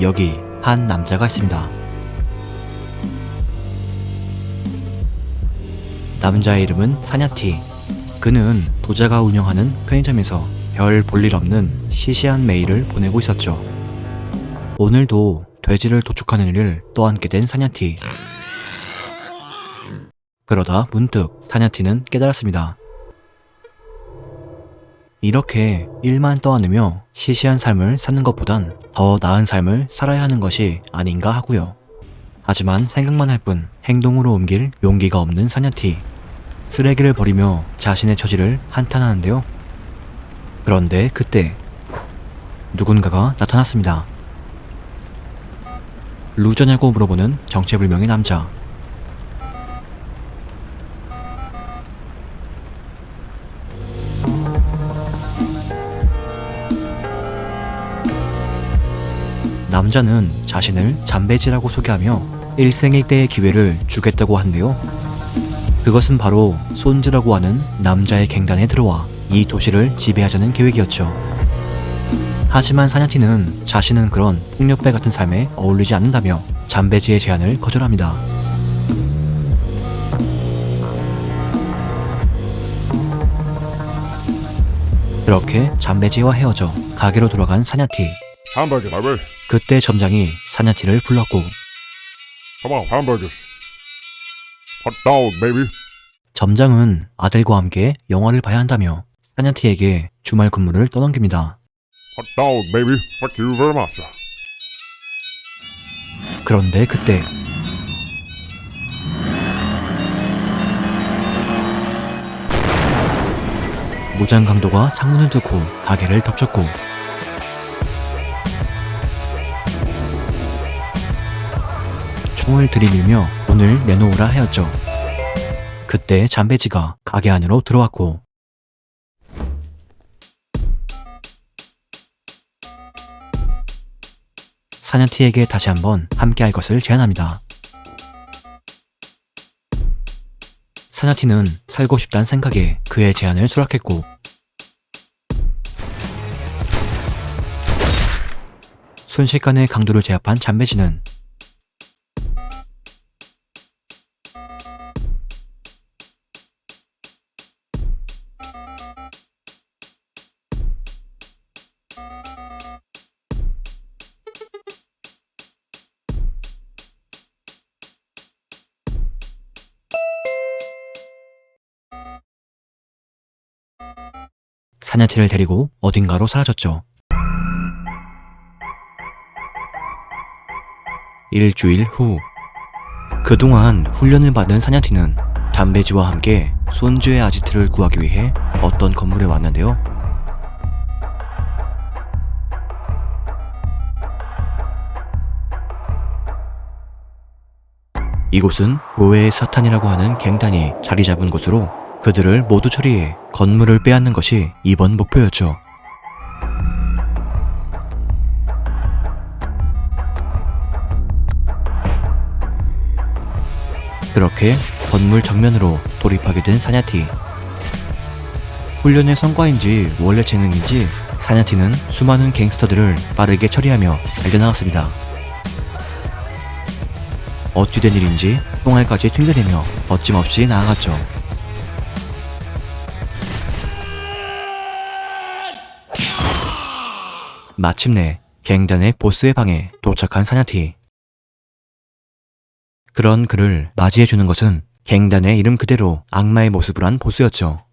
여기 한 남자가 있습니다. 남자의 이름은 사냐티. 그는 도자가 운영하는 편의점에서 별 볼 일 없는 시시한 메일을 보내고 있었죠. 오늘도 돼지를 도축하는 일을 떠안게 된 사냐티. 그러다 문득 사냐티는 깨달았습니다. 이렇게 일만 떠안으며 시시한 삶을 사는 것보단 더 나은 삶을 살아야 하는 것이 아닌가 하고요. 하지만 생각만 할 뿐 행동으로 옮길 용기가 없는 사냐티. 쓰레기를 버리며 자신의 처지를 한탄하는데요. 그런데 그때 누군가가 나타났습니다. 루저냐고 물어보는 정체불명의 남자. 남자는 자신을 잠배지라고 소개하며 일생일대의 기회를 주겠다고 한대요. 그것은 바로 손즈라고 하는 남자의 갱단에 들어와 이 도시를 지배하자는 계획이었죠. 하지만 사냐티는 자신은 그런 폭력배 같은 삶에 어울리지 않는다며 잠배지의 제안을 거절합니다. 그렇게 잠배지와 헤어져 가게로 돌아간 사냐티. 그때 점장이 사냐티를 불렀고 Come on, hamburgers. Hot dog, baby. 점장은 아들과 함께 영화를 봐야 한다며 사냐티에게 주말 근무를 떠넘깁니다. Hot dog, baby. Thank you very much. 그런데 그때 무장 강도가 창문을 뚫고 가게를 덮쳤고 총을 들이밀며 문을 내놓으라 하였죠. 그때 잠배지가 가게 안으로 들어왔고 사냐티에게 다시 한번 함께할 것을 제안합니다. 사냐티는 살고 싶다는 생각에 그의 제안을 수락했고 순식간에 강도를 제압한 잠배지는 사냐티를 데리고 어딘가로 사라졌죠. 일주일 후 그동안 훈련을 받은 사냐티는 담배지와 함께 손주의 아지트를 구하기 위해 어떤 건물에 왔는데요. 이곳은 고해의 사탄이라고 하는 갱단이 자리 잡은 곳으로 그들을 모두 처리해 건물을 빼앗는 것이 이번 목표였죠. 그렇게 건물 정면으로 돌입하게 된 사냐티. 훈련의 성과인지 원래 재능인지 사냐티는 수많은 갱스터들을 빠르게 처리하며 달려나갔습니다. 어찌된 일인지 총알까지 튕겨내며 거침없이 나아갔죠. 마침내 갱단의 보스의 방에 도착한 사냐티. 그런 그를 맞이해주는 것은 갱단의 이름 그대로 악마의 모습을 한 보스였죠.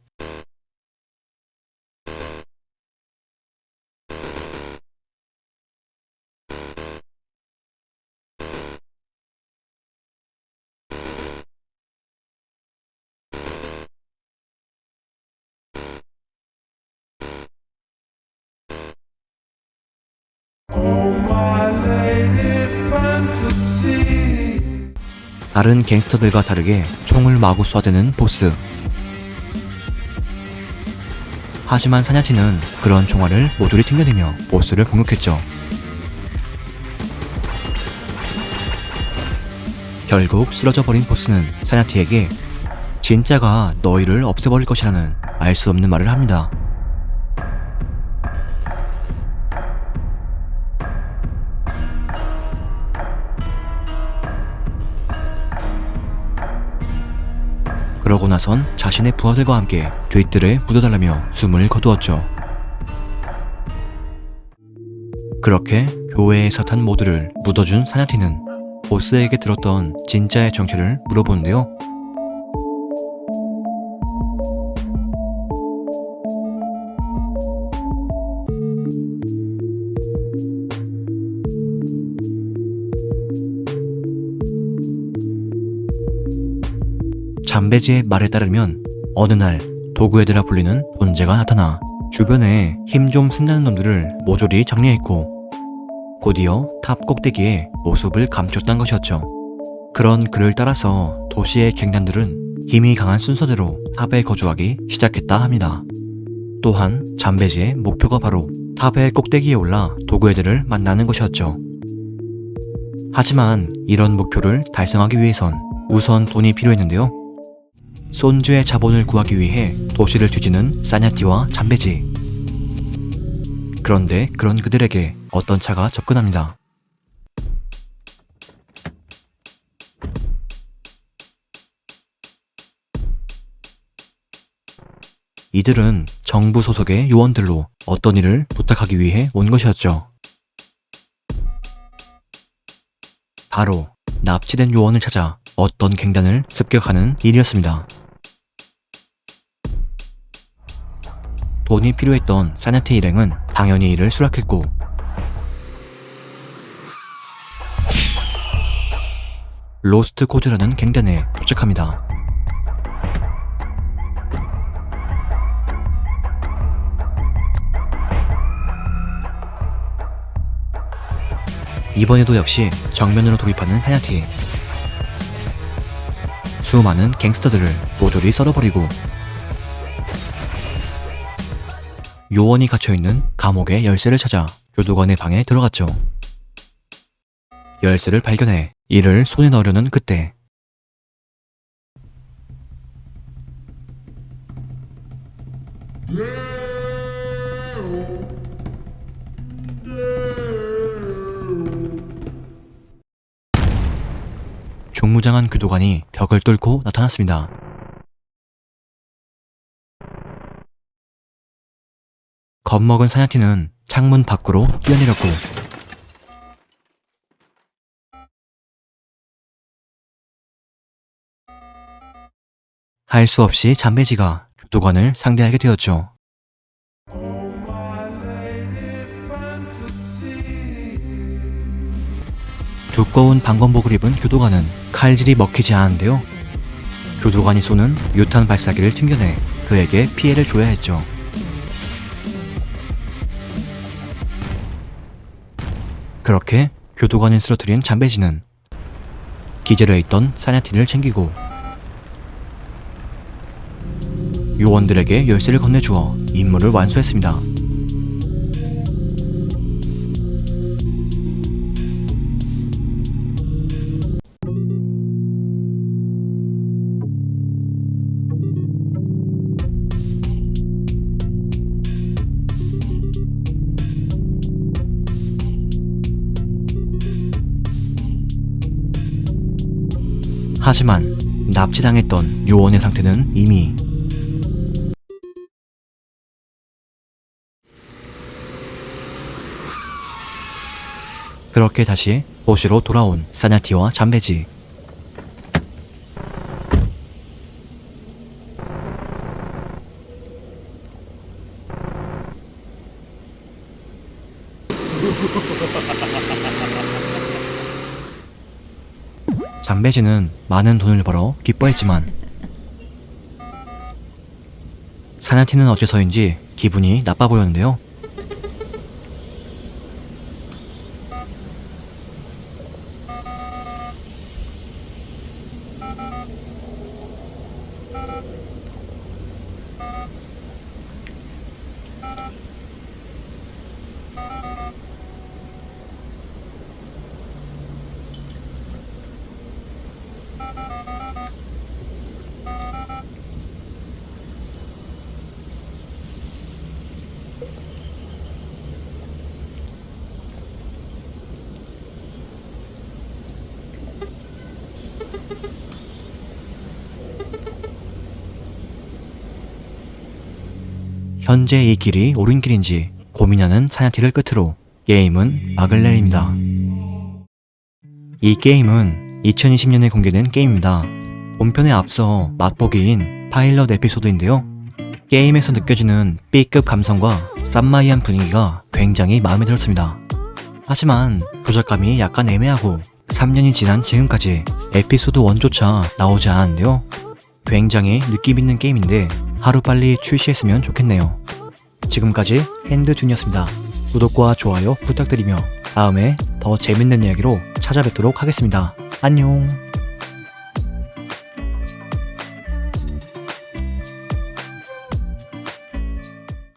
다른 갱스터들과 다르게 총을 마구 쏴대는 보스. 하지만 사냐티는 그런 총알을 모조리 튕겨내며 보스를 공격했죠. 결국 쓰러져 버린 보스는 사냐티에게 진짜가 너희를 없애버릴 것이라는 알 수 없는 말을 합니다. 그러고 나선 자신의 부하들과 함께 뒤뜰에 묻어달라며 숨을 거두었죠. 그렇게 교회에서 탄 모두를 묻어준 사냐티는 보스에게 들었던 진짜의 정체를 물어보는데요. 잠베지의 말에 따르면 어느 날 도구애들아 불리는 존재가 나타나 주변에 힘 좀 쓴다는 놈들을 모조리 정리했고 곧이어 탑 꼭대기에 모습을 감췄던 것이었죠. 그런 그를 따라서 도시의 갱단들은 힘이 강한 순서대로 탑에 거주하기 시작했다 합니다. 또한 잠베지의 목표가 바로 탑의 꼭대기에 올라 도구애들을 만나는 것이었죠. 하지만 이런 목표를 달성하기 위해선 우선 돈이 필요했는데요. 손주의 자본을 구하기 위해 도시를 뒤지는 사냐티와 잠베지. 그런데 그런 그들에게 어떤 차가 접근합니다. 이들은 정부 소속의 요원들로 어떤 일을 부탁하기 위해 온 것이었죠. 바로 납치된 요원을 찾아 어떤 갱단을 습격하는 일이었습니다. 돈이 필요했던 사냐티 일행은 당연히 이를 수락했고 로스트 코즈라는 갱단에 도착합니다. 이번에도 역시 정면으로 돌입하는 사냐티 수많은 갱스터들을 모조리 썰어버리고 요원이 갇혀있는 감옥의 열쇠를 찾아 교도관의 방에 들어갔죠. 열쇠를 발견해 이를 손에 넣으려는 그때 중무장한 교도관이 벽을 뚫고 나타났습니다. 겁먹은 사냐티는 창문 밖으로 뛰어내렸고 할 수 없이 잠베지가 교도관을 상대하게 되었죠. 두꺼운 방검복을 입은 교도관은 칼질이 먹히지 않은데요. 교도관이 쏘는 유탄 발사기를 튕겨내 그에게 피해를 줘야 했죠. 그렇게 교도관을 쓰러뜨린 잠베지는 기절해 있던 사냐틴을 챙기고 요원들에게 열쇠를 건네주어 임무를 완수했습니다. 하지만 납치당했던 요원의 상태는 이미 그렇게 다시 도시로 돌아온 사냐티와 잠베지 장배진은 많은 돈을 벌어 기뻐했지만 사나티는 어째서인지 기분이 나빠 보였는데요. 현재 이 길이 옳은 길인지 고민하는 사냥티를 끝으로 게임은 막을 내립니다. 이 게임은 2020년에 공개된 게임입니다. 본편에 앞서 맛보기인 파일럿 에피소드인데요. 게임에서 느껴지는 B급 감성과 쌈마이한 분위기가 굉장히 마음에 들었습니다. 하지만 조작감이 약간 애매하고 3년이 지난 지금까지 에피소드 1조차 나오지 않았는데요. 굉장히 느낌 있는 게임인데 하루빨리 출시했으면 좋겠네요. 지금까지 핸드준이었습니다. 구독과 좋아요 부탁드리며 다음에 더 재밌는 이야기로 찾아뵙도록 하겠습니다. 안녕.